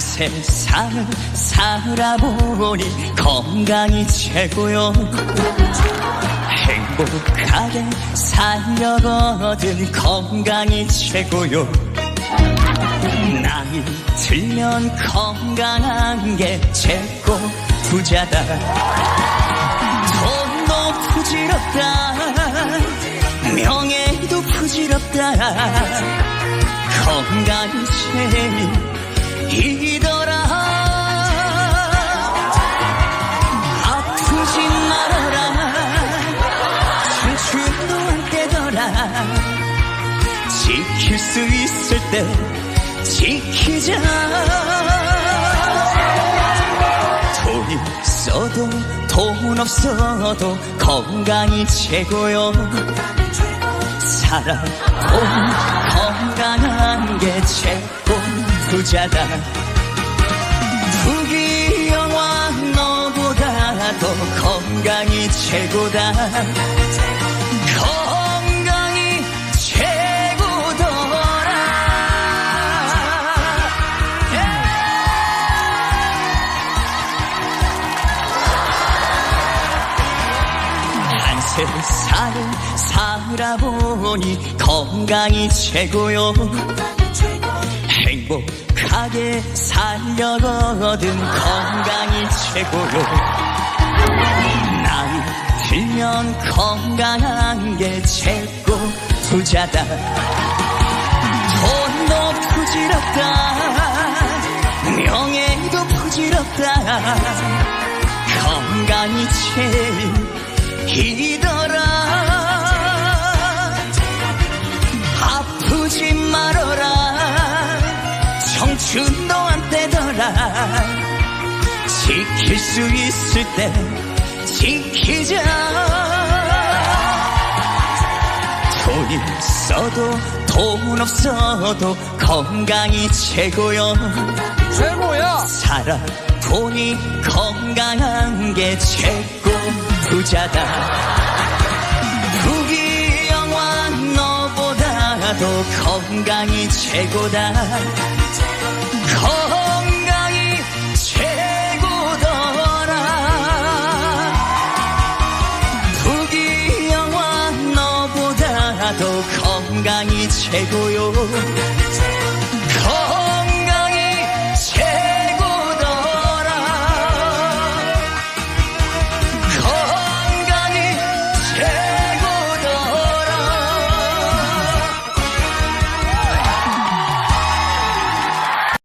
세상을 살아보니 건강이 최고요. 행복하게 살려거든 건강이 최고요. 나이 들면 건강한 게 최고 부자다. 돈도 부질없다. 명예도 부질없다. 건강이 제일 때 지키자. 돈 있어도 돈 없어도 건강이 최고요. 살아도 건강한 게 최고 부자다. 부귀영화 너보다 더 건강이 최고다 세상을 살아보니 건강이 최고요. 행복하게 살려거든 건강이 최고요. 나이 들면 건강한 게 최고. 부자다. 돈도 부질없다. 명예도 부질없다. 건강이 제일 지킬 수 있을 때 지키자. 돈 있어도 돈 없어도 건강이 최고요. 최고야. 살아 보니 건강한 게 최고. 부자다. 부귀영화 너보다도 건강이 최고다 건강이 최고요